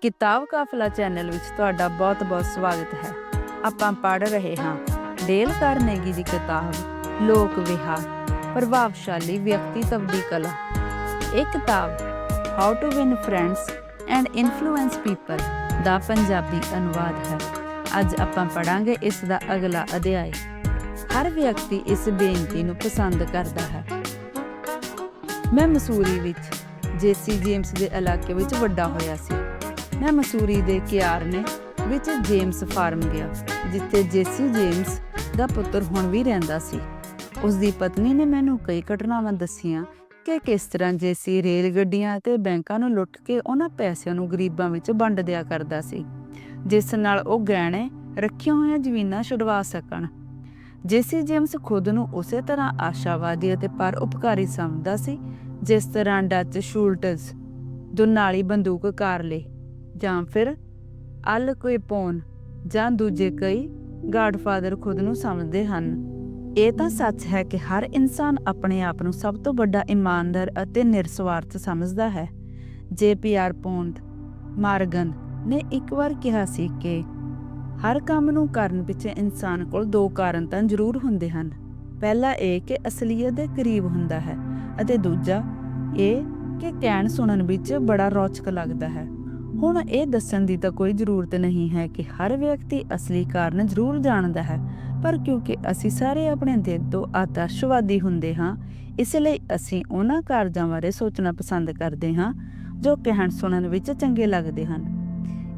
ਕਿਤਾਬ ਕਾਫਲਾ ਚੈਨਲ ਵਿੱਚ ਤੁਹਾਡਾ ਬਹੁਤ-ਬਹੁਤ ਸਵਾਗਤ ਹੈ। ਆਪਾਂ ਪੜ੍ਹ ਰਹੇ ਹਾਂ ਡੇਲ ਕਾਰਨੇਗੀ ਦੀ ਕਿਤਾਬ, ਲੋਕ ਵਿਹਾਰ, ਪ੍ਰਭਾਵਸ਼ਾਲੀ ਵਿਅਕਤੀਤਵ ਦੀ ਕਲਾ। ਇਹ ਕਿਤਾਬ how to win friends and influence people ਦਾ ਪੰਜਾਬੀ ਅਨੁਵਾਦ ਹੈ। ਅੱਜ ਆਪਾਂ ਪੜਾਂਗੇ ਇਸ ਦਾ ਅਗਲਾ ਅਧਿਆਇ। ਹਰ ਵਿਅਕਤੀ ਇਸ ਬੇਨਤੀ ਨੂੰ ਪਸੰਦ ਕਰਦਾ ਹੈ। ਮੈਂ ਮਸੂਰੀ ਵਿੱਚ ਜੇਸੀ ਜੇਮਸ ਦੇ ਇਲਾਕੇ ਵਿੱਚ ਵੱਡਾ ਹੋਇਆ ਸੀ। ਮੈਂ ਮਸੂਰੀ ਦੇ ਕਿਆਰਨੇ ਵਿੱਚ ਜੇਮਸ ਫਾਰਮ ਗਿਆ, ਜਿੱਥੇ ਜੇਸੀ ਜੇਮਸ ਦਾ ਪੁੱਤਰ ਹੁਣ ਵੀ ਰਹਿੰਦਾ ਸੀ। ਉਸ ਦੀ ਪਤਨੀ ਨੇ ਮੈਨੂੰ ਕਈ ਘਟਨਾਵਾਂ ਦੱਸੀਆਂ ਕਿ ਕਿਸ ਤਰ੍ਹਾਂ ਜੇਸੀ ਰੇਲ ਗੱਡੀਆਂ ਅਤੇ ਬੈਂਕਾਂ ਨੂੰ ਲੁੱਟ ਕੇ ਉਹਨਾਂ ਪੈਸਿਆਂ ਨੂੰ ਗਰੀਬਾਂ ਵਿੱਚ ਵੰਡ ਦਿਆ ਕਰਦਾ ਸੀ, ਜਿਸ ਨਾਲ ਉਹ ਗਹਿਣੇ, ਰੱਖੀਆਂ ਹੋਈਆਂ ਜ਼ਮੀਨਾਂ ਛੁਡਵਾ ਸਕਣ। ਜੇਸੀ ਜੇਮਸ ਖੁਦ ਨੂੰ ਉਸੇ ਤਰ੍ਹਾਂ ਆਸ਼ਾਵਾਦੀ ਅਤੇ ਪਰ ਉਪਕਾਰੀ ਸਮਝਦਾ ਸੀ, ਜਿਸ ਤਰ੍ਹਾਂ ਡੱਚ ਸ਼ੂਲਟਸ ਦੁਨਾਲੀ ਬੰਦੂਕ ਕਾਰਲੇ ਜਾਂ ਫਿਰ ਅਲ ਕੋਈ ਪੌਨ ਜਾਂ ਦੂਜੇ ਕਈ ਗਾਡਫਾਦਰ ਖੁਦ ਨੂੰ ਸਮਝਦੇ ਹਨ। ਇਹ ਤਾਂ ਸੱਚ ਹੈ ਕਿ ਹਰ ਇਨਸਾਨ ਆਪਣੇ ਆਪ ਨੂੰ ਸਭ ਤੋਂ ਵੱਡਾ ਇਮਾਨਦਾਰ ਅਤੇ ਨਿਰਸਵਾਰਥ ਸਮਝਦਾ ਹੈ। ਜੇ ਪੀ ਆਰ ਪੌਂਡ ਮਾਰਗਨ ਨੇ ਇੱਕ ਵਾਰ ਕਿਹਾ ਸੀ ਕਿ ਹਰ ਕੰਮ ਨੂੰ ਕਰਨ ਪਿੱਛੇ ਇਨਸਾਨ ਕੋਲ ਦੋ ਕਾਰਨ ਤਾਂ ਜ਼ਰੂਰ ਹੁੰਦੇ ਹਨ। ਪਹਿਲਾ ਇਹ ਕਿ ਅਸਲੀਅਤ ਦੇ ਕਰੀਬ ਹੁੰਦਾ ਹੈ ਅਤੇ ਦੂਜਾ ਇਹ ਕਿ ਕਹਿਣ ਸੁਣਨ ਵਿੱਚ ਬੜਾ ਰੌਚਕ ਲੱਗਦਾ ਹੈ। ਹੁਣ ਇਹ ਦੱਸਣ ਦੀ ਤਾਂ ਕੋਈ ਜ਼ਰੂਰਤ ਨਹੀਂ ਹੈ ਕਿ ਹਰ ਵਿਅਕਤੀ ਅਸਲੀ ਕਾਰਨ ਜ਼ਰੂਰ ਜਾਣਦਾ ਹੈ, ਪਰ ਕਿਉਂਕਿ ਅਸੀਂ ਸਾਰੇ ਆਪਣੇ ਦਿਲ ਤੋਂ ਆਦਰਸ਼ਵਾਦੀ ਹੁੰਦੇ ਹਾਂ, ਇਸ ਲਈ ਅਸੀਂ ਉਹਨਾਂ ਕਾਰਜਾਂ ਬਾਰੇ ਸੋਚਣਾ ਪਸੰਦ ਕਰਦੇ ਹਾਂ, ਜੋ ਕਹਿਣ ਸੁਣਨ ਵਿੱਚ ਚੰਗੇ ਲੱਗਦੇ ਹਨ।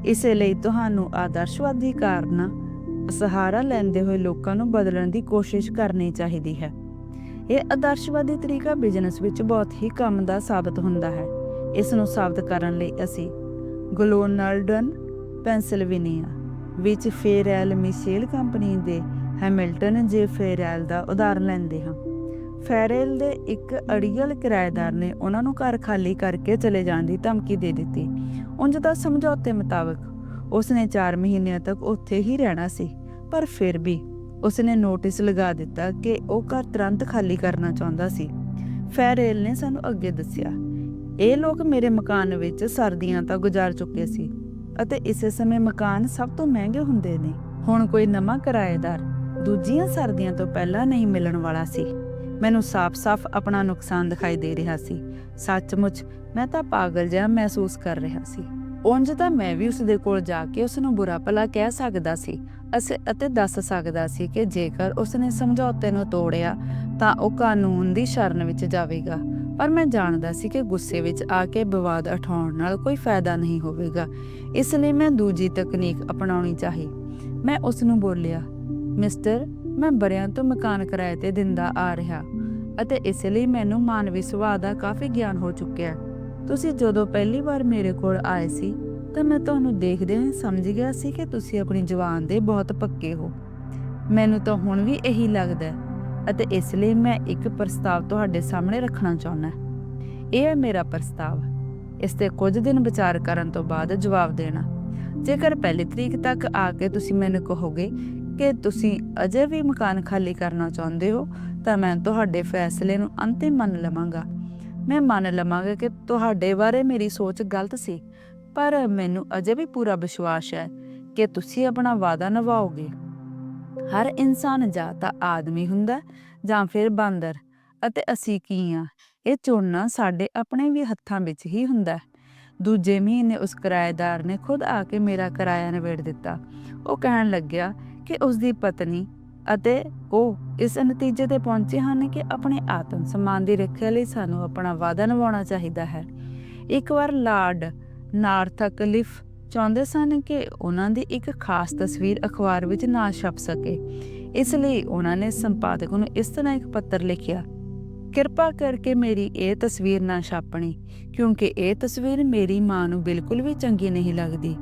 ਇਸੇ ਲਈ ਤੁਹਾਨੂੰ ਆਦਰਸ਼ਵਾਦੀ ਕਾਰਨਾਂ ਸਹਾਰਾ ਲੈਂਦੇ ਹੋਏ ਲੋਕਾਂ ਨੂੰ ਬਦਲਣ ਦੀ ਕੋਸ਼ਿਸ਼ ਕਰਨੀ ਚਾਹੀਦੀ ਹੈ। ਇਹ ਆਦਰਸ਼ਵਾਦੀ ਤਰੀਕਾ ਬਿਜ਼ਨਸ ਵਿੱਚ ਬਹੁਤ ਹੀ ਕੰਮ ਦਾ ਸਾਬਤ ਹੁੰਦਾ ਹੈ। ਇਸ ਨੂੰ ਸਾਬਤ ਕਰਨ ਲਈ ਅਸੀਂ ਗਲੋਨਲਡਨ ਪੈਂਸਿਲਵੇਨੀਆ ਵਿੱਚ ਫੇਰੈਲ ਮਿਸ਼ੇਲ ਕੰਪਨੀ ਦੇ ਹੈਮਿਲਟਨ ਜੇ ਫੇਰੈਲ ਦਾ ਉਦਾਹਰਨ ਲੈਂਦੇ ਹਾਂ। ਫੈਰੇਲ ਦੇ ਇੱਕ ਅੜੀਅਲ ਕਿਰਾਏਦਾਰ ਨੇ ਉਹਨਾਂ ਨੂੰ ਘਰ ਖਾਲੀ ਕਰਕੇ ਚਲੇ ਜਾਣ ਦੀ ਧਮਕੀ ਦੇ ਦਿੱਤੀ। ਉਂਝ ਦਾ ਸਮਝੌਤੇ ਮੁਤਾਬਕ ਉਸਨੇ 4 ਮਹੀਨਿਆਂ ਤੱਕ ਉੱਥੇ ਹੀ ਰਹਿਣਾ ਸੀ, ਪਰ ਫਿਰ ਵੀ ਉਸਨੇ ਨੋਟਿਸ ਲਗਾ ਦਿੱਤਾ ਕਿ ਉਹ ਘਰ ਤੁਰੰਤ ਖਾਲੀ ਕਰਨਾ ਚਾਹੁੰਦਾ ਸੀ। ਫੈਰੇਲ ਨੇ ਸਾਨੂੰ ਅੱਗੇ ਦੱਸਿਆ ਇਹ ਲੋਕ ਮੇਰੇ ਮਕਾਨ ਵਿੱਚ ਸਰਦੀਆਂ ਤਾਂ ਗੁਜ਼ਾਰ ਚੁੱਕੇ ਸੀ ਅਤੇ ਇਸੇ ਸਮੇਂ ਮਕਾਨ ਸਭ ਤੋਂ ਮਹਿੰਗੇ ਹੁੰਦੇ ਨੇ। ਹੁਣ ਕੋਈ ਨਵਾਂ ਕਿਰਾਏਦਾਰ ਦੂਜੀਆਂ ਸਰਦੀਆਂ ਤੋਂ ਪਹਿਲਾਂ ਨਹੀਂ ਮਿਲਣ ਵਾਲਾ ਸੀ। ਮੈਨੂੰ ਸਾਫ਼-ਸਾਫ਼ ਆਪਣਾ ਨੁਕਸਾਨ ਦਿਖਾਈ ਦੇ ਰਿਹਾ ਸੀ। ਸੱਚਮੁੱਚ ਮੈਂ ਤਾਂ ਪਾਗਲ ਜਿਹਾ ਮਹਿਸੂਸ ਕਰ ਰਿਹਾ ਸੀ। ਉਂਝ ਤਾਂ ਮੈਂ ਵੀ ਉਸ ਦੇ ਕੋਲ ਜਾ ਕੇ ਉਸ ਨੂੰ ਬੁਰਾ ਭਲਾ ਕਹਿ ਸਕਦਾ ਸੀ। ਅਸੀਂ ਅਤੇ ਦੱਸ ਸਕਦਾ ਸੀ ਕਿ ਜੇਕਰ ਉਸ ਨੇ ਸਮਝੌਤੇ ਨੂੰ ਤੋੜਿਆ ਤਾਂ ਉਹ ਕਾਨੂੰਨ ਦੀ ਸ਼ਰਨ ਵਿੱਚ ਜਾਵੇਗਾ। ਪਰ ਮੈਂ ਜਾਣਦਾ ਸੀ ਕਿ ਗੁੱਸੇ ਵਿੱਚ ਆ ਕੇ ਵਿਵਾਦ ਉਠਾਉਣ ਨਾਲ ਕੋਈ ਫਾਇਦਾ ਨਹੀਂ ਹੋਵੇਗਾ। ਇਸ ਲਈ ਮੈਂ ਦੂਜੀ ਤਕਨੀਕ ਅਪਣਾਉਣੀ ਚਾਹੀ। ਮੈਂ ਉਸ ਨੂੰ ਬੋਲਿਆ, ਮਿਸਟਰ, ਮੈਂ ਬਰਿਆਂ ਤੋਂ ਮਕਾਨ ਕਿਰਾਏ ਤੇ ਦਿੰਦਾ ਆ ਰਿਹਾ ਅਤੇ ਇਸ ਲਈ ਮੈਨੂੰ ਮਾਨਵੀ ਸੁਭਾਅ ਦਾ ਕਾਫੀ ਗਿਆਨ ਹੋ ਚੁੱਕਿਆ ਤੁਸੀਂ ਜਦੋਂ ਪਹਿਲੀ ਵਾਰ ਮੇਰੇ ਕੋਲ ਆਏ ਸੀ, ਤਾਂ ਮੈਂ ਤੁਹਾਨੂੰ ਦੇਖਦੇ ਹੀ ਸਮਝ ਗਿਆ ਸੀ ਕਿ ਤੁਸੀਂ ਆਪਣੀ ਜ਼ੁਬਾਨ ਦੇ ਬਹੁਤ ਪੱਕੇ ਹੋ। ਮੈਨੂੰ ਤਾਂ ਹੁਣ ਵੀ ਇਹੀ ਲੱਗਦਾ ਹੈ ਅਤੇ ਇਸ ਲਈ ਮੈਂ ਇੱਕ ਪ੍ਰਸਤਾਵ ਤੁਹਾਡੇ ਸਾਹਮਣੇ ਰੱਖਣਾ ਚਾਹੁੰਦਾ ਇਹ ਹੈ ਮੇਰਾ ਪ੍ਰਸਤਾਵ। ਇਸ ਤੇ ਕੁਝ ਦਿਨ ਵਿਚਾਰ ਕਰਨ ਤੋਂ ਬਾਅਦ ਜਵਾਬ ਦੇਣਾ। ਜੇਕਰ ਪਹਿਲੀ ਤਰੀਕ ਤੱਕ ਆ ਕੇ ਤੁਸੀਂ ਮੈਨੂੰ ਕਹੋਗੇ ਕਿ ਤੁਸੀਂ ਅਜੇ ਵੀ ਮਕਾਨ ਖਾਲੀ ਕਰਨਾ ਚਾਹੁੰਦੇ ਹੋ, ਤਾਂ ਮੈਂ ਤੁਹਾਡੇ ਫੈਸਲੇ ਨੂੰ ਅੰਤਿਮ ਮੰਨ ਲਵਾਂਗਾ। ਮੈਂ ਮੰਨ ਲਵਾਂਗਾ ਕਿ ਤੁਹਾਡੇ ਬਾਰੇ ਮੇਰੀ ਸੋਚ ਗਲਤ ਸੀ, ਪਰ ਮੈਨੂੰ ਅਜੇ ਵੀ ਪੂਰਾ ਵਿਸ਼ਵਾਸ ਹੈ ਕਿ ਤੁਸੀਂ ਆਪਣਾ ਵਾਅਦਾ ਨਿਭਾਓਗੇ। ਹਰ ਇਨਸਾਨ ਜਾਂ ਤਾਂ ਆਦਮੀ ਹੁੰਦਾ ਜਾਂ ਫਿਰ ਬਾਂਦਰ। ਅਤੇ ਅਸੀਂ ਕੀ ਆ ਇਹ ਚੁਣਨਾ ਸਾਡੇ ਆਪਣੇ ਵੀ ਹੱਥਾਂ ਵਿੱਚ ਹੀ ਹੁੰਦਾ ਦੂਜੇ ਮਹੀਨੇ ਉਸ ਕਿਰਾਏਦਾਰ ਨੇ ਖੁਦ ਆ ਕੇ ਮੇਰਾ ਕਿਰਾਇਆ ਨਿਬੇੜ ਦਿੱਤਾ। ਉਹ ਕਹਿਣ ਲੱਗਿਆ ਕਿ ਉਸ ਦੀ ਪਤਨੀ ਅਤੇ ਉਹ ਇਸ ਨਤੀਜੇ ਤੇ ਪਹੁੰਚੇ ਹਨ ਕਿ ਆਪਣੇ ਆਤਮ ਸਨਮਾਨ ਦੀ ਰੱਖਿਆ ਲਈ ਸਾਨੂੰ ਆਪਣਾ ਵਾਅਦਾ ਨਿਭਾਉਣਾ ਚਾਹੀਦਾ ਹੈ। ਇੱਕ ਵਾਰ ਲਾਰਡ ਨਾਰਥਕ ਚਾਹੁੰਦੇ ਸਨ ਕਿ ਉਹਨਾਂ ਦੀ ਇੱਕ ਖਾਸ ਤਸਵੀਰ ਅਖਬਾਰ ਵਿੱਚ ਨਾ ਛਪ ਸਕੇ। ਇਸ ਲਈ ਉਹਨਾਂ ਨੇ ਸੰਪਾਦਕ ਨੂੰ ਇਸ ਤਰ੍ਹਾਂ ਇੱਕ ਪੱਤਰ ਲਿਖਿਆ, ਕਿਰਪਾ ਕਰਕੇ ਮੇਰੀ ਇਹ ਤਸਵੀਰ ਨਾ ਛਾਪਣੀ, ਕਿਉਂਕਿ ਇਹ ਤਸਵੀਰ ਮੇਰੀ ਮਾਂ ਨੂੰ ਬਿਲਕੁਲ ਵੀ ਚੰਗੀ ਨਹੀਂ ਲੱਗਦੀ।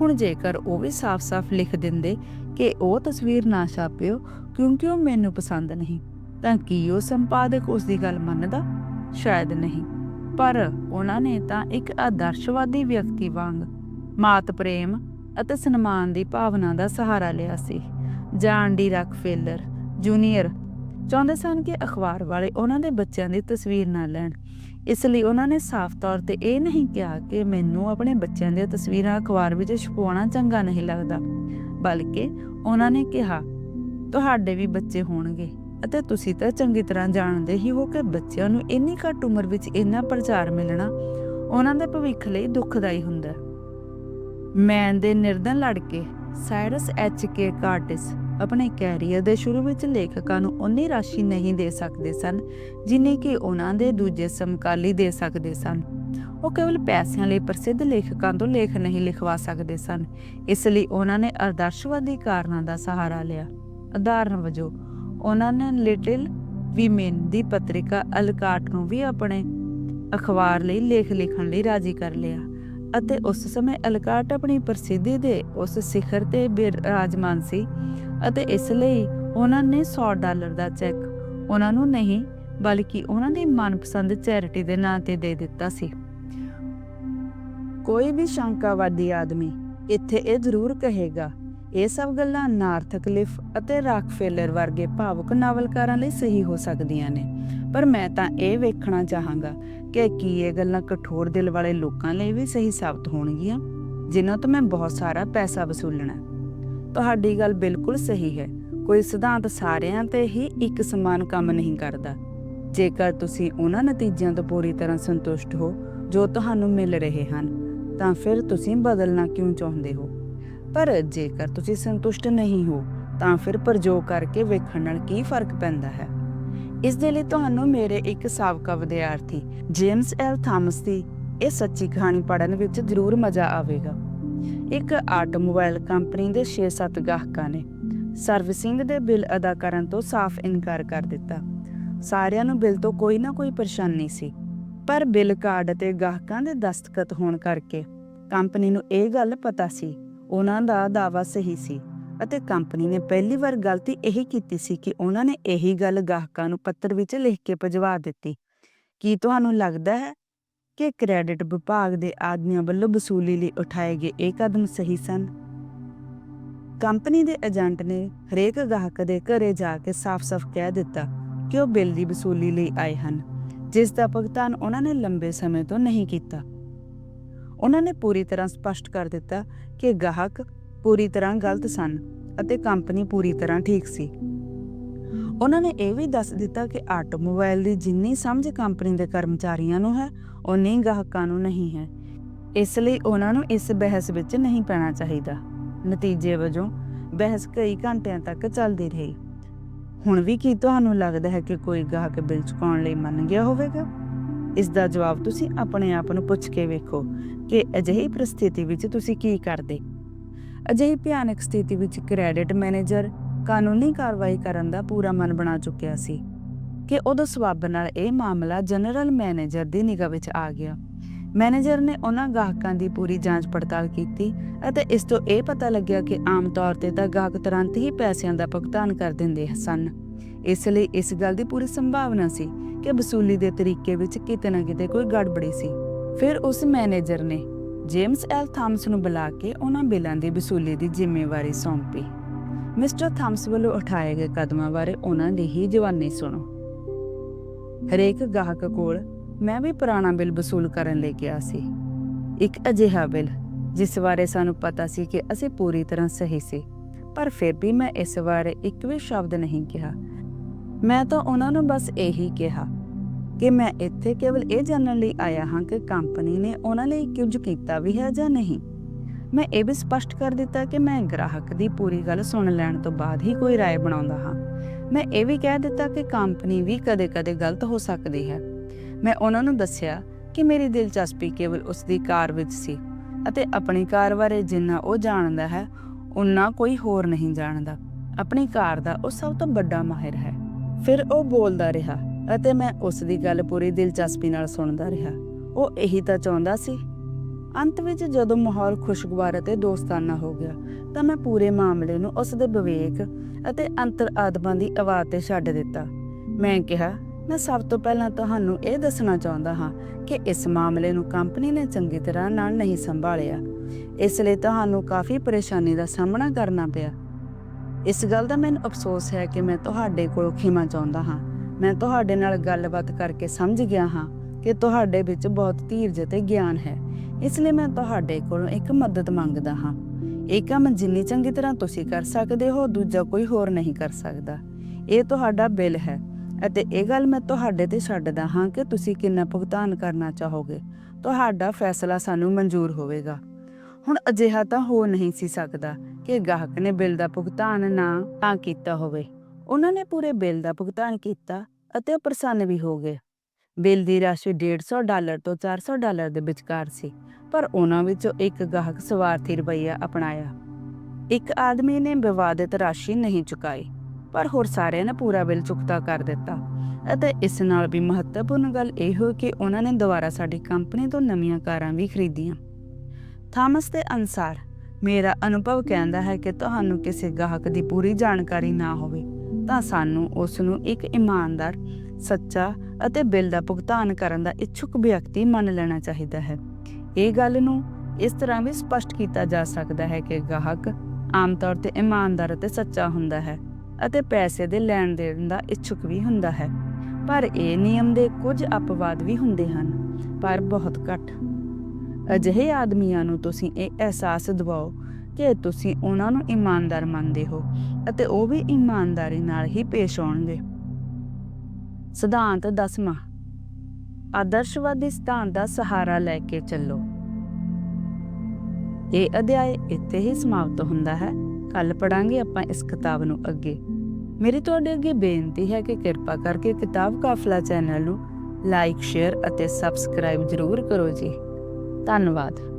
ਹੁਣ ਜੇਕਰ ਉਹ ਵੀ ਸਾਫ਼-ਸਾਫ਼ ਲਿਖ ਦਿੰਦੇ ਕਿ ਉਹ ਤਸਵੀਰ ਨਾ ਛਾਪਿਓ, ਕਿਉਂਕਿ ਉਹ ਮੈਨੂੰ ਪਸੰਦ ਨਹੀਂ, ਤਾਂ ਕੀ ਉਹ ਸੰਪਾਦਕ ਉਸ ਦੀ ਗੱਲ ਮੰਨਦਾ? ਸ਼ਾਇਦ ਨਹੀਂ। ਪਰ ਉਹਨਾਂ ਨੇ ਤਾਂ ਇੱਕ ਆਦਰਸ਼ਵਾਦੀ ਵਿਅਕਤੀ ਵਾਂਗ ਮਾਤ ਪ੍ਰੇਮ ਅਤੇ ਸਨਮਾਨ ਦੀ ਭਾਵਨਾ ਦਾ ਸਹਾਰਾ ਲਿਆ ਸੀ। ਜਾਨ ਡੀ ਰਕਫੇਲਰ ਜੂਨੀਅਰ, ਚਾਹੁੰਦੇ ਸਨ ਕਿ ਅਖਬਾਰ ਵਾਲੇ ਉਹਨਾਂ ਦੇ ਬੱਚਿਆਂ ਦੀ ਤਸਵੀਰ ਨਾ ਲੈਣ। ਇਸ ਲਈ ਉਹਨਾਂ ਨੇ ਸਾਫ਼ ਤੌਰ ਤੇ ਇਹ ਨਹੀਂ ਕਿਹਾ ਕਿ ਮੈਨੂੰ ਆਪਣੇ ਬੱਚਿਆਂ ਦੀਆਂ ਤਸਵੀਰਾਂ ਅਖਬਾਰ ਵਿੱਚ ਛਪਾਉਣਾ ਚੰਗਾ ਨਹੀਂ ਲੱਗਦਾ, ਬਲਕਿ ਉਹਨਾਂ ਨੇ ਕਿਹਾ, ਤੁਹਾਡੇ ਵੀ ਬੱਚੇ ਹੋਣਗੇ ਅਤੇ ਤੁਸੀਂ ਤਾਂ ਚੰਗੀ ਤਰ੍ਹਾਂ ਜਾਣਦੇ ਹੀ ਹੋ ਕਿ ਬੱਚਿਆਂ ਨੂੰ ਇੰਨੀ ਘੱਟ ਉਮਰ ਵਿੱਚ ਇੰਨਾ ਪ੍ਰਚਾਰ ਮਿਲਣਾ ਉਹਨਾਂ ਦੇ ਭਵਿੱਖ ਲਈ ਦੁੱਖਦਾਈ ਹੁੰਦਾ ਹੈ। ਮੈਨ ਦੇ ਨਿਰਦਨ ਲੜਕੇ ਸਾਇਰਸ ਐਚ ਕੇ ਕਾਰਟਿਸ ਆਪਣੇ ਕੈਰੀਅਰ ਦੇ ਸ਼ੁਰੂ ਵਿੱਚ ਲੇਖਕਾਂ ਨੂੰ ਉਨੀ ਰਾਸ਼ੀ ਨਹੀਂ ਦੇ ਸਕਦੇ ਸਨ ਜਿੰਨੀ ਕਿ ਉਹਨਾਂ ਦੇ ਦੂਜੇ ਸਮਕਾਲੀ ਦੇ ਸਕਦੇ ਸਨ। ਉਹ ਕੇਵਲ ਪੈਸਿਆਂ ਲਈ ਪ੍ਰਸਿੱਧ ਲੇਖਕਾਂ ਤੋਂ ਲੇਖ ਨਹੀਂ ਲਿਖਵਾ ਸਕਦੇ ਸਨ। ਇਸ ਲਈ ਉਹਨਾਂ ਨੇ ਆਦਰਸ਼ਵਾਦੀ ਕਾਰਨਾਂ ਦਾ ਸਹਾਰਾ ਲਿਆ। ਉਦਾਹਰਨ ਵਜੋਂ, ਉਹਨਾਂ ਨੇ ਲਿਟਲ ਵੀਮਨ ਦੀ ਪੱਤਰਿਕਾ ਅਲਕਾਟ ਨੂੰ ਵੀ ਆਪਣੇ ਅਖਬਾਰ ਲਈ ਲੇਖ ਲਿਖਣ ਲਈ ਰਾਜੀ ਕਰ ਲਿਆ। ਅਤੇ ਉਸ ਸਮੇਂ ਅਲਕਾਟ ਆਪਣੀ ਪ੍ਰਸਿੱਧੀ ਦੇ ਉਸ ਸਿਖਰ ਤੇ ਬਿਰਾਜਮਾਨ ਸੀ ਅਤੇ ਇਸ ਲਈ ਉਹਨਾਂ ਨੇ 100 ਡਾਲਰ ਦਾ ਚੈੱਕ ਉਹਨਾਂ ਨੂੰ ਨਹੀਂ, ਬਲਕਿ ਉਹਨਾਂ ਦੀ ਮਨਪਸੰਦ ਚੈਰਿਟੀ ਦੇ ਨਾਂ ਤੇ ਦੇ ਦਿੱਤਾ ਸੀ। ਕੋਈ ਵੀ ਸ਼ੰਕਾਵਾਦੀ ਆਦਮੀ ਇੱਥੇ ਇਹ ਜ਼ਰੂਰ ਕਹੇਗਾ ਇਹ ਸਭ ਗੱਲਾਂ ਨਾਰਥ ਕਲਿਫ ਅਤੇ ਰਾਕਫੇਲਰ ਵਰਗੇ ਭਾਵੁਕ ਨਾਵਲਕਾਰਾਂ ਲਈ ਸਹੀ ਹੋ ਸਕਦੀਆਂ ਨੇ। ਪਰ ਮੈਂ ਤਾਂ ਇਹ ਵੇਖਣਾ ਚਾਹਾਂਗਾ ਕਿ ਕੀ ਇਹ ਗੱਲਾਂ ਕਠੋਰ ਦਿਲ ਵਾਲੇ ਲੋਕਾਂ ਲਈ ਵੀ ਸਹੀ ਸਾਬਤ ਹੋਣਗੀਆਂ, ਜਿਨ੍ਹਾਂ ਤੋਂ ਮੈਂ ਬਹੁਤ ਸਾਰਾ ਪੈਸਾ ਵਸੂਲਣਾ। ਤੁਹਾਡੀ ਗੱਲ ਬਿਲਕੁਲ ਸਹੀ ਹੈ। ਕੋਈ ਸਿਧਾਂਤ ਸਾਰਿਆਂ ਤੇ ਹੀ ਇੱਕ ਸਮਾਨ ਕੰਮ ਨਹੀਂ ਕਰਦਾ। ਜੇਕਰ ਤੁਸੀਂ ਉਹਨਾਂ ਨਤੀਜਿਆਂ ਤੋਂ ਪੂਰੀ ਤਰ੍ਹਾਂ ਸੰਤੁਸ਼ਟ ਹੋ ਜੋ ਤੁਹਾਨੂੰ ਮਿਲ ਰਹੇ ਹਨ, ਤਾਂ ਫਿਰ ਤੁਸੀਂ ਬਦਲਣਾ ਕਿਉਂ ਚਾਹੁੰਦੇ ਹੋ? ਪਰ ਜੇਕਰ ਤੁਸੀਂ ਸੰਤੁਸ਼ਟ ਨਹੀਂ ਹੋ, ਤਾਂ ਫਿਰ ਪ੍ਰਯੋਗ ਕਰਕੇ ਵੇਖਣ ਨਾਲ ਕੀ ਫ਼ਰਕ ਪੈਂਦਾ ਹੈ? ਇਸ ਦੇ ਲਈ ਤੁਹਾਨੂੰ ਮੇਰੇ ਇੱਕ ਸਾਬਕਾ ਵਿਦਿਆਰਥੀ, ਜੇਮਸ ਐਲ ਥਾਮਸ ਦੀ ਇਹ ਸੱਚੀ ਕਹਾਣੀ ਪੜ੍ਹਨ ਵਿੱਚ ਜ਼ਰੂਰ ਮਜ਼ਾ ਆਵੇਗਾ। ਇੱਕ ਆਟੋਮੋਬਾਈਲ ਕੰਪਨੀ ਦੇ 6-7 ਗਾਹਕਾਂ ਨੇ ਸਰਵਿਸਿੰਗ ਦੇ ਬਿੱਲ ਅਦਾ ਕਰਨ ਤੋਂ ਸਾਫ਼ ਇਨਕਾਰ ਕਰ ਦਿੱਤਾ। ਸਾਰਿਆਂ ਨੂੰ ਬਿੱਲ ਤੋਂ ਕੋਈ ਨਾ ਕੋਈ ਪਰੇਸ਼ਾਨੀ ਸੀ, ਪਰ ਬਿੱਲ ਕਾਰਡ ਤੇ ਗਾਹਕਾਂ ਦੇ ਦਸਤਖਤ ਹੋਣ ਕਰਕੇ ਕੰਪਨੀ ਨੂੰ ਇਹ ਗੱਲ ਪਤਾ ਸੀ ਉਹਨਾਂ ਦਾ ਦਾਅਵਾ ਸਹੀ ਸੀ ਅਤੇ ਕੰਪਨੀ ਨੇ ਪਹਿਲੀ ਵਾਰ ਗਲਤੀ ਇਹੀ ਕੀਤੀ ਸੀ ਕਿ ਉਹਨਾਂ ਨੇ ਇਹੀ ਗੱਲ ਗਾਹਕਾਂ ਨੂੰ ਪੱਤਰ ਵਿੱਚ ਲਿਖ ਕੇ ਭਜਵਾ ਦਿੱਤੀ। ਕੀ ਤੁਹਾਨੂੰ ਲੱਗਦਾ ਹੈ ਕਿ ਕ੍ਰੈਡਿਟ ਵਿਭਾਗ ਦੇ ਆਦਮੀਆਂ ਵੱਲੋਂ ਵਸੂਲੀ ਲਈ ਉਠਾਏ ਗਏ ਇਹ ਕਦਮ ਸਹੀ ਸਨ? ਕੰਪਨੀ ਦੇ ਏਜੰਟ ਨੇ ਹਰੇਕ ਗਾਹਕ ਦੇ ਘਰੇ ਜਾ ਕੇ ਸਾਫ਼-ਸਾਫ਼ ਕਹਿ ਦਿੱਤਾ ਕਿ ਉਹ ਬਿੱਲ ਦੀ ਵਸੂਲੀ ਲਈ ਆਏ ਹਨ, ਜਿਸ ਦਾ ਭੁਗਤਾਨ ਉਹਨਾਂ ਨੇ ਲੰਬੇ ਸਮੇਂ ਤੋਂ ਨਹੀਂ ਕੀਤਾ। ਉਹਨਾਂ ਨੇ ਪੂਰੀ ਤਰ੍ਹਾਂ ਸਪਸ਼ਟ ਕਰ ਦਿੱਤਾ ਕਿ ਗਾਹਕ ਪੂਰੀ ਤਰ੍ਹਾਂ ਗਲਤ ਸਨ ਅਤੇ ਕੰਪਨੀ ਪੂਰੀ ਤਰ੍ਹਾਂ ਠੀਕ ਸੀ। ਉਹਨਾਂ ਨੇ ਇਹ ਵੀ ਦੱਸ ਦਿੱਤਾ ਕਿ ਆਟੋਮੋਬਾਈਲ ਦੀ ਜਿੰਨੀ ਸਮਝ ਕੰਪਨੀ ਦੇ ਕਰਮਚਾਰੀਆਂ ਨੂੰ ਹੈ ਉਨੀ ਗਾਹਕਾਂ ਨੂੰ ਨਹੀਂ ਹੈ। ਇਸ ਲਈ ਉਹਨਾਂ ਨੂੰ ਇਸ ਬਹਿਸ ਵਿੱਚ ਨਹੀਂ ਪੈਣਾ ਚਾਹੀਦਾ। ਨਤੀਜੇ ਵਜੋਂ, ਬਹਿਸ ਕਈ ਘੰਟਿਆਂ ਤੱਕ ਚੱਲਦੀ ਰਹੀ। ਹੁਣ ਵੀ ਕੀ ਤੁਹਾਨੂੰ ਲੱਗਦਾ ਹੈ ਕਿ ਕੋਈ ਗਾਹਕ ਬਿੱਲ ਚੁਕਾਉਣ ਲਈ ਮੰਨ ਗਿਆ ਹੋਵੇਗਾ? ਇਸ ਦਾ ਜਵਾਬ ਤੁਸੀਂ ਆਪਣੇ ਆਪ ਨੂੰ ਪੁੱਛ ਕੇ ਵੇਖੋ ਕਿ ਅਜਿਹੀ ਪ੍ਰਸਥਿਤੀ ਵਿੱਚ ਤੁਸੀਂ ਕੀ ਕਰਦੇ। ਅਜਿਹੀ ਭਿਆਨਕ ਸਥਿਤੀ ਵਿੱਚ ਕ੍ਰੈਡਿਟ ਮੈਨੇਜਰ ਕਾਨੂੰਨੀ ਕਾਰਵਾਈ ਕਰਨ ਦਾ ਪੂਰਾ ਮਨ ਬਣਾ ਚੁੱਕਿਆ ਸੀ ਕਿ ਉਹਦੇ ਸਬਬ ਨਾਲ ਇਹ ਮਾਮਲਾ ਜਨਰਲ ਮੈਨੇਜਰ ਦੀ ਨਿਗਾਹ ਵਿੱਚ ਆ ਗਿਆ। ਮੈਨੇਜਰ ਨੇ ਉਹਨਾਂ ਗਾਹਕਾਂ ਦੀ ਪੂਰੀ ਜਾਂਚ ਪੜਤਾਲ ਕੀਤੀ ਅਤੇ ਇਸ ਤੋਂ ਇਹ ਪਤਾ ਲੱਗਿਆ ਕਿ ਆਮ ਤੌਰ ਤੇ ਤਾਂ ਗਾਹਕ ਤੁਰੰਤ ਹੀ ਪੈਸਿਆਂ ਦਾ ਭੁਗਤਾਨ ਕਰ ਦਿੰਦੇ ਸਨ। ਇਸ ਲਈ ਇਸ ਗੱਲ ਦੀ ਪੂਰੀ ਸੰਭਾਵਨਾ ਸੀ ਕਿ ਵਸੂਲੀ ਦੇ ਤਰੀਕੇ ਵਿੱਚ ਕਿਤੇ ਨਾ ਕਿਤੇ ਕੋਈ ਗੜਬੜੀ ਸੀ। ਫਿਰ ਉਸ ਮੈਨੇਜਰ ਨੇ ਜੇਮਸ ਐਲ ਥਾਮਸ ਨੂੰ ਬੁਲਾ ਕੇ ਉਹਨਾਂ ਬਿੱਲਾਂ ਦੀ ਵਸੂਲੀ ਦੀ ਜ਼ਿੰਮੇਵਾਰੀ ਸੌਂਪੀ। ਮਿਸਟਰ ਥਾਮਸ ਵੱਲੋਂ ਉਠਾਏ ਗਏ ਕਦਮਾਂ ਬਾਰੇ ਉਹਨਾਂ ਦੀ ਹੀ ਜਵਾਨੀ ਸੁਣੋ। ਹਰੇਕ ਗਾਹਕ ਕੋਲ ਮੈਂ ਵੀ ਪੁਰਾਣਾ ਬਿੱਲ ਵਸੂਲ ਕਰਨ ਲਈ ਗਿਆ ਸੀ। ਇੱਕ ਅਜਿਹਾ ਬਿੱਲ, ਜਿਸ ਬਾਰੇ ਸਾਨੂੰ ਪਤਾ ਸੀ ਕਿ ਅਸੀਂ ਪੂਰੀ ਤਰ੍ਹਾਂ ਸਹੀ ਸੀ, ਪਰ ਫਿਰ ਵੀ ਮੈਂ ਇਸ ਬਾਰੇ ਇੱਕ ਵੀ ਸ਼ਬਦ ਨਹੀਂ ਕਿਹਾ। ਮੈਂ ਤਾਂ ਉਹਨਾਂ ਨੂੰ ਬਸ ਇਹੀ ਕਿਹਾ ਕਿ ਮੈਂ ਇੱਥੇ ਕੇਵਲ ਇਹ ਜਾਣਨ ਲਈ ਆਇਆ ਹਾਂ ਕਿ ਕੰਪਨੀ ਨੇ ਉਹਨਾਂ ਲਈ ਕੁਝ ਕੀਤਾ ਵੀ ਹੈ ਜਾਂ ਨਹੀਂ ਮੈਂ ਇਹ ਵੀ ਸਪਸ਼ਟ ਕਰ ਦਿੱਤਾ ਕਿ ਮੈਂ ਗ੍ਰਾਹਕ ਦੀ ਪੂਰੀ ਗੱਲ ਸੁਣ ਲੈਣ ਤੋਂ ਬਾਅਦ ਹੀ ਕੋਈ رائے ਬਣਾਉਂਦਾ ਹਾਂ ਮੈਂ ਇਹ ਵੀ ਕਹਿ ਦਿੱਤਾ ਕਿ ਕੰਪਨੀ ਵੀ ਕਦੇ-ਕਦੇ ਗਲਤ ਹੋ ਸਕਦੀ ਹੈ ਮੈਂ ਉਹਨਾਂ ਨੂੰ ਦੱਸਿਆ ਕਿ ਮੇਰੀ ਦਿਲਚਸਪੀ ਕੇਵਲ ਉਸ ਦੀ ਕਾਰ ਵਿੱਚ ਸੀ ਅਤੇ ਆਪਣੀ ਕਾਰ ਬਾਰੇ ਜਿੰਨਾ ਉਹ ਜਾਣਦਾ ਹੈ ਉਨਾ ਕੋਈ ਹੋਰ ਨਹੀਂ ਜਾਣਦਾ ਆਪਣੀ ਕਾਰ ਦਾ ਉਹ ਸਭ ਤੋਂ ਵੱਡਾ ਮਾਹਿਰ ਹੈ ਫਿਰ ਉਹ ਬੋਲਦਾ ਰਿਹਾ ਅਤੇ ਮੈਂ ਉਸ ਦੀ ਗੱਲ ਪੂਰੀ ਦਿਲਚਸਪੀ ਨਾਲ ਸੁਣਦਾ ਰਿਹਾ। ਉਹ ਇਹੀ ਤਾਂ ਚਾਹੁੰਦਾ ਸੀ। ਅੰਤ ਵਿੱਚ ਜਦੋਂ ਮਾਹੌਲ ਖੁਸ਼ਗਵਾਰ ਅਤੇ ਦੋਸਤਾਨਾ ਹੋ ਗਿਆ, ਤਾਂ ਮੈਂ ਪੂਰੇ ਮਾਮਲੇ ਨੂੰ ਉਸ ਦੇ ਵਿਵੇਕ ਅਤੇ ਅੰਤਰ ਆਦਮਾਂ ਦੀ ਆਵਾਜ਼ ਤੇ ਛੱਡ ਦਿੱਤਾ। ਮੈਂ ਕਿਹਾ, ਮੈਂ ਸਭ ਤੋਂ ਪਹਿਲਾਂ ਤੁਹਾਨੂੰ ਇਹ ਦੱਸਣਾ ਚਾਹੁੰਦਾ ਹਾਂ ਕਿ ਇਸ ਮਾਮਲੇ ਨੂੰ ਕੰਪਨੀ ਨੇ ਚੰਗੀ ਤਰ੍ਹਾਂ ਨਾਲ ਨਹੀਂ ਸੰਭਾਲਿਆ। ਇਸ ਲਈ ਤੁਹਾਨੂੰ ਕਾਫੀ ਪਰੇਸ਼ਾਨੀ ਦਾ ਸਾਹਮਣਾ ਕਰਨਾ ਪਿਆ। ਇਸ ਗੱਲ ਦਾ ਮੈਨੂੰ ਅਫਸੋਸ ਹੈ ਕਿ ਮੈਂ ਤੁਹਾਡੇ ਕੋਲੋਂ ਖਿਮਾ ਚਾਹੁੰਦਾ ਹਾਂ। ਮੈਂ ਤੁਹਾਡੇ ਨਾਲ ਗੱਲਬਾਤ ਕਰਕੇ ਸਮਝ ਗਿਆ ਹਾਂ ਕਿ ਤੁਹਾਡੇ ਵਿੱਚ ਬਹੁਤ ਧੀਰਜ ਤੇ ਗਿਆਨ ਹੈ। ਇਸ ਲਈ ਮੈਂ ਤੁਹਾਡੇ ਕੋਲੋਂ ਇੱਕ ਮਦਦ ਮੰਗਦਾ ਹਾਂ। ਇਹ ਕੰਮ ਜਿੰਨੀ ਚੰਗੀ ਤਰ੍ਹਾਂ ਤੁਸੀਂ ਕਰ ਸਕਦੇ ਹੋ, ਦੂਜਾ ਕੋਈ ਹੋਰ ਨਹੀਂ ਕਰ ਸਕਦਾ। ਇਹ ਤੁਹਾਡਾ ਬਿੱਲ ਹੈ ਅਤੇ ਇਹ ਗੱਲ ਮੈਂ ਤੁਹਾਡੇ ਤੇ ਛੱਡਦਾ ਹਾਂ ਕਿ ਤੁਸੀਂ ਕਿੰਨਾ ਭੁਗਤਾਨ ਕਰਨਾ ਚਾਹੋਗੇ। ਤੁਹਾਡਾ ਫੈਸਲਾ ਸਾਨੂੰ ਮਨਜ਼ੂਰ ਹੋਵੇਗਾ। ਹੁਣ ਅਜਿਹਾ ਤਾਂ ਹੋ ਨਹੀਂ ਸੀ ਸਕਦਾ। ਕਿ ਗਾਹਕ ਨੇ ਬਿੱਲ ਦਾ ਭੁਗਤਾਨ ਨਾ ਤਾਂ ਕੀਤਾ ਹੋਵੇ। ਉਹਨਾਂ ਨੇ ਪੂਰੇ ਬਿੱਲ ਦਾ ਭੁਗਤਾਨ ਕੀਤਾ ਅਤੇ ਉਹ ਪ੍ਰਸੰਨ ਵੀ ਹੋ ਗਏ। ਬਿੱਲ ਦੀ ਰਾਸ਼ੀ 150 ਡਾਲਰ ਤੋਂ 400 ਡਾਲਰ ਦੇ ਵਿਚਕਾਰ ਸੀ, ਪਰ ਉਹਨਾਂ ਵਿੱਚੋਂ ਇੱਕ ਗਾਹਕ ਸਵਾਰਥੀ ਰਵੱਈਆ ਅਪਣਾਇਆ। ਇੱਕ ਆਦਮੀ ਨੇ ਵਿਵਾਦਿਤ ਰਾਸ਼ੀ ਨਹੀਂ ਚੁਕਾਈ, ਪਰ ਹੋਰ ਸਾਰਿਆਂ ਨੇ ਪੂਰਾ ਬਿੱਲ ਚੁਕਤਾ ਕਰ ਦਿੱਤਾ। ਅਤੇ ਇਸ ਨਾਲ ਵੀ ਮਹੱਤਵਪੂਰਨ ਗੱਲ ਇਹ ਹੋਈ ਕਿ ਉਹਨਾਂ ਨੇ ਦੁਬਾਰਾ ਸਾਡੀ ਕੰਪਨੀ ਤੋਂ ਨਵੀਆਂ ਕਾਰਾਂ ਵੀ ਖਰੀਦੀਆਂ। ਥਾਮਸ ਦੇ ਅਨਸਾਰ ਮੇਰਾ ਅਨੁਭਵ ਕਹਿੰਦਾ ਹੈ ਕਿ ਤੁਹਾਨੂੰ ਕਿਸੇ ਗਾਹਕ ਦੀ ਪੂਰੀ ਜਾਣਕਾਰੀ ਨਾ ਹੋਵੇ, ਤਾਂ ਸਾਨੂੰ ਉਸ ਨੂੰ ਇੱਕ ਇਮਾਨਦਾਰ, ਸੱਚਾ ਅਤੇ ਬਿੱਲ ਦਾ ਭੁਗਤਾਨ ਕਰਨ ਦਾ ਇੱਛੁਕ ਵਿਅਕਤੀ ਮੰਨ ਲੈਣਾ ਚਾਹੀਦਾ ਹੈ। ਇਹ ਗੱਲ ਨੂੰ ਇਸ ਤਰ੍ਹਾਂ ਵੀ ਸਪਸ਼ਟ ਕੀਤਾ ਜਾ ਸਕਦਾ ਹੈ ਕਿ ਗਾਹਕ ਆਮ ਤੌਰ ਤੇ ਇਮਾਨਦਾਰ ਅਤੇ ਸੱਚਾ ਹੁੰਦਾ ਹੈ ਅਤੇ ਪੈਸੇ ਦੇ ਲੈਣ ਦੇਣ ਦਾ ਇੱਛੁਕ ਵੀ ਹੁੰਦਾ ਹੈ। ਪਰ ਇਹ ਨਿਯਮ ਦੇ ਕੁਝ ਅਪਵਾਦ ਵੀ ਹੁੰਦੇ ਹਨ, ਪਰ ਬਹੁਤ ਘੱਟ। ਅਜਿਹੇ ਆਦਮੀਆਂ ਨੂੰ ਤੁਸੀਂ ਇਹ ਅਹਿਸਾਸ ਦਿਵਾਓ ਕਿ ਤੁਸੀਂ ਉਹਨਾਂ ਨੂੰ ਇਮਾਨਦਾਰ ਮੰਨਦੇ ਹੋ ਅਤੇ ਉਹ ਵੀ ਇਮਾਨਦਾਰੀ ਨਾਲ ਹੀ ਪੇਸ਼ ਆਉਣਗੇ। ਸਿਧਾਂਤ ਦਸਵਾਂ। ਆਦਰਸ਼ਵਾਦੀ ਸਿਧਾਂਤ ਦਾ ਸਹਾਰਾ ਲੈ ਕੇ ਚੱਲੋ। ਇਹ ਅਧਿਆਇ ਇੱਥੇ ਹੀ ਸਮਾਪਤ ਹੁੰਦਾ ਹੈ। ਕੱਲ ਪੜਾਂਗੇ ਆਪਾਂ ਇਸ ਕਿਤਾਬ ਨੂੰ ਅੱਗੇ। ਮੇਰੀ ਤੁਹਾਡੇ ਅੱਗੇ ਬੇਨਤੀ ਹੈ ਕਿ ਕਿਰਪਾ ਕਰਕੇ ਕਿਤਾਬ ਕਾਫਲਾ ਚੈਨਲ ਨੂੰ ਲਾਈਕ, ਸ਼ੇਅਰ ਅਤੇ ਸਬਸਕ੍ਰਾਈਬ ਜ਼ਰੂਰ ਕਰੋ ਜੀ। ਧੰਨਵਾਦ।